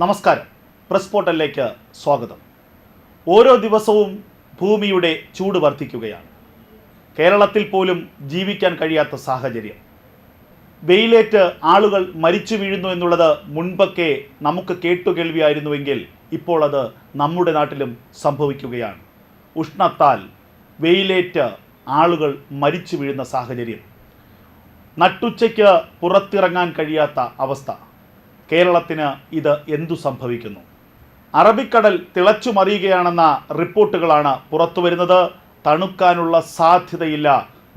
നമസ്കാരം. പ്രസ് പോർട്ടലിലേക്ക് സ്വാഗതം. ഓരോ ദിവസവും ഭൂമിയുടെ ചൂട് വർദ്ധിക്കുകയാണ്. കേരളത്തിൽ പോലും ജീവിക്കാൻ കഴിയാത്ത സാഹചര്യം. വെയിലേറ്റ് ആളുകൾ മരിച്ചു വീഴുന്നു എന്നുള്ളത് മുൻപൊക്കെ നമുക്ക് കേട്ടുകേൾവിയായിരുന്നുവെങ്കിൽ ഇപ്പോൾ അത് നമ്മുടെ നാട്ടിലും സംഭവിക്കുകയാണ്. ഉഷ്ണത്താൽ വെയിലേറ്റ് ആളുകൾ മരിച്ചു വീഴുന്ന സാഹചര്യം. നട്ടുച്ചയ്ക്ക് പുറത്തിറങ്ങാൻ കഴിയാത്ത അവസ്ഥ. കേരളത്തിന് ഇത് എന്തു സംഭവിക്കുന്നു? അറബിക്കടൽ തിളച്ചു മറിയുകയാണെന്ന റിപ്പോർട്ടുകളാണ് പുറത്തുവരുന്നത് തണുക്കാനുള്ള സാധ്യതയില്ല.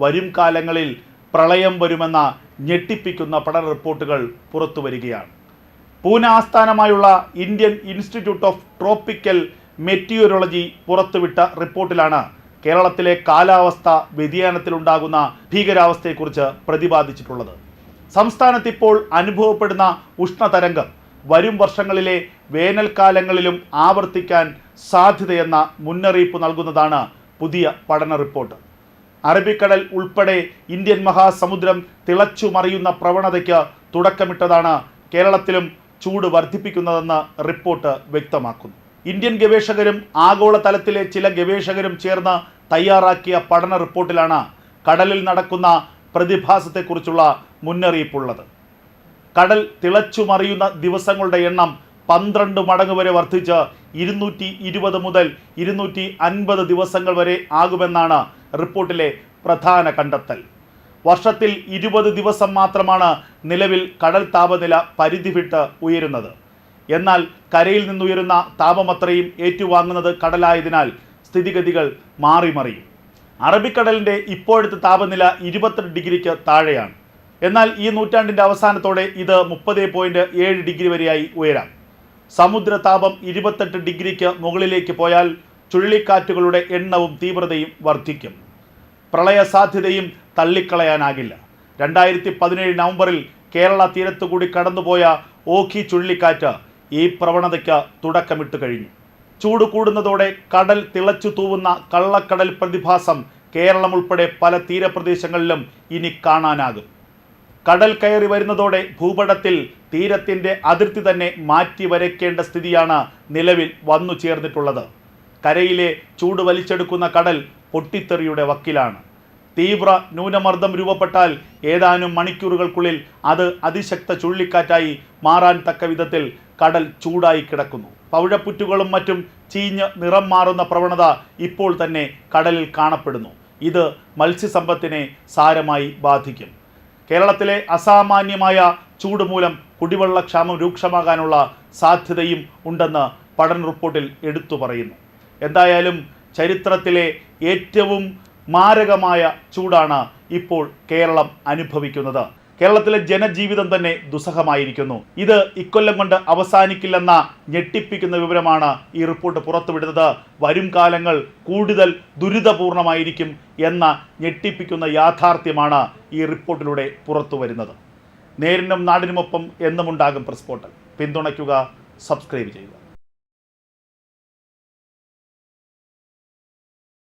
വരും കാലങ്ങളിൽ പ്രളയം വരുമെന്ന ഞെട്ടിപ്പിക്കുന്ന പഠന റിപ്പോർട്ടുകൾ പുറത്തു വരികയാണ്. പൂന ആസ്ഥാനമായുള്ള Indian institute of tropical meteorology പുറത്തുവിട്ട റിപ്പോർട്ടിലാണ് കേരളത്തിലെ കാലാവസ്ഥ വ്യതിയാനത്തിലുണ്ടാകുന്ന ഭീകരാവസ്ഥയെക്കുറിച്ച് പ്രതിപാദിച്ചിട്ടുള്ളത്. സംസ്ഥാനത്ത് ഇപ്പോൾ അനുഭവപ്പെടുന്ന ഉഷ്ണതരംഗം വരും വർഷങ്ങളിലെ വേനൽക്കാലങ്ങളിലും ആവർത്തിക്കാൻ സാധ്യതയെന്ന മുന്നറിയിപ്പ് നൽകുന്നതാണ് പുതിയ പഠന റിപ്പോർട്ട്. അറബിക്കടൽ ഉൾപ്പെടെ ഇന്ത്യൻ മഹാസമുദ്രം തിളച്ചു മറിയുന്ന പ്രവണതയ്ക്ക് തുടക്കമിട്ടതാണ് കേരളത്തിലും ചൂട് വർദ്ധിപ്പിക്കുന്നതെന്ന് റിപ്പോർട്ട് വ്യക്തമാക്കുന്നു. ഇന്ത്യൻ ഗവേഷകരും ആഗോളതലത്തിലെ ചില ഗവേഷകരും ചേർന്ന് തയ്യാറാക്കിയ പഠന റിപ്പോർട്ടിലാണ് കടലിൽ നടക്കുന്ന പ്രതിഭാസത്തെക്കുറിച്ചുള്ള മുന്നറിയിപ്പുള്ളത്. കടൽ തിളച്ചു മറിയുന്ന ദിവസങ്ങളുടെ എണ്ണം പന്ത്രണ്ട് മടങ്ങ് വരെ വർദ്ധിച്ച് ഇരുന്നൂറ്റി ഇരുപത് മുതൽ ഇരുന്നൂറ്റി അൻപത് ദിവസങ്ങൾ വരെ ആകുമെന്നാണ് റിപ്പോർട്ടിലെ പ്രധാന കണ്ടെത്തൽ. വർഷത്തിൽ ഇരുപത് ദിവസം മാത്രമാണ് നിലവിൽ കടൽ താപനില പരിധി വിട്ട് ഉയരുന്നത്. എന്നാൽ കരയിൽ നിന്നുയരുന്ന താപമത്രയും ഏറ്റുവാങ്ങുന്നത് കടലായതിനാൽ സ്ഥിതിഗതികൾ മാറി മറിയും അറബിക്കടലിന്റെ ഇപ്പോഴത്തെ താപനില ഇരുപത്തെട്ട് ഡിഗ്രിക്ക് താഴെയാണ്. എന്നാൽ ഈ നൂറ്റാണ്ടിന്റെ അവസാനത്തോടെ ഇത് മുപ്പത് പോയിന്റ് ഏഴ് ഡിഗ്രി വരെയായി ഉയരാം. സമുദ്ര താപം ഇരുപത്തെട്ട് ഡിഗ്രിക്ക് മുകളിലേക്ക് പോയാൽ ചുഴലിക്കാറ്റുകളുടെ എണ്ണവും തീവ്രതയും വർദ്ധിക്കും. പ്രളയ സാധ്യതയും തള്ളിക്കളയാനാകില്ല. രണ്ടായിരത്തി പതിനേഴ് നവംബറിൽ കേരള തീരത്തുകൂടി കടന്നുപോയ ഓഖി ചുഴലിക്കാറ്റ് ഈ പ്രവണതയ്ക്ക് തുടക്കമിട്ട് കഴിഞ്ഞു. ചൂട് കൂടുന്നതോടെ കടൽ തിളച്ചു തൂവുന്ന കള്ളക്കടൽ പ്രതിഭാസം കേരളം ഉൾപ്പെടെ പല തീരപ്രദേശങ്ങളിലും ഇനി കാണാനാകും. കടൽ കയറി വരുന്നതോടെ ഭൂപടത്തിൽ തീരത്തിന്റെ അതിർത്തി തന്നെ മാറ്റി വരയ്ക്കേണ്ട സ്ഥിതിയാണ് നിലവിൽ വന്നു ചേർന്നിട്ടുള്ളത്. കരയിലെ ചൂട് വലിച്ചെടുക്കുന്ന കടൽ പൊട്ടിത്തെറിയുടെ വക്കിലാണ്. തീവ്ര ന്യൂനമർദ്ദം രൂപപ്പെട്ടാൽ ഏതാനും മണിക്കൂറുകൾക്കുള്ളിൽ അത് അതിശക്ത ചുഴലിക്കാറ്റായി മാറാൻ തക്ക വിധത്തിൽ കടൽ ചൂടായി കിടക്കുന്നു. പവിഴപ്പുറ്റുകളും മറ്റും ചീഞ്ഞ് നിറം മാറുന്ന പ്രവണത ഇപ്പോൾ തന്നെ കടലിൽ കാണപ്പെടുന്നു. ഇത് മത്സ്യസമ്പത്തിനെ സാരമായി ബാധിക്കും. കേരളത്തിലെ അസാമാന്യമായ ചൂട് മൂലം കുടിവെള്ളക്ഷാമം രൂക്ഷമാകാനുള്ള സാധ്യതയും ഉണ്ടെന്ന് പഠന റിപ്പോർട്ടിൽ എടുത്തു പറയുന്നു. എന്തായാലും ചരിത്രത്തിലെ ഏറ്റവും മാരകമായ ചൂടാണ് ഇപ്പോൾ കേരളം അനുഭവിക്കുന്നത്. കേരളത്തിലെ ജനജീവിതം തന്നെ ദുസ്സഹമായിരിക്കുന്നു. ഇത് ഇക്കൊല്ലം കൊണ്ട് അവസാനിക്കില്ലെന്ന ഞെട്ടിപ്പിക്കുന്ന വിവരമാണ് ഈ റിപ്പോർട്ട് പുറത്തുവിടുന്നത്. വരും കാലങ്ങൾ കൂടുതൽ ദുരിതപൂർണമായിരിക്കും എന്ന ഞെട്ടിപ്പിക്കുന്ന യാഥാർത്ഥ്യമാണ് ഈ റിപ്പോർട്ടിലൂടെ പുറത്തു വരുന്നത് നേരിനും നാടിനുമൊപ്പം എന്നുമുണ്ടാകും പ്രസ് പോർട്ടൽ പിന്തുണയ്ക്കുക സബ്സ്ക്രൈബ് ചെയ്യുക.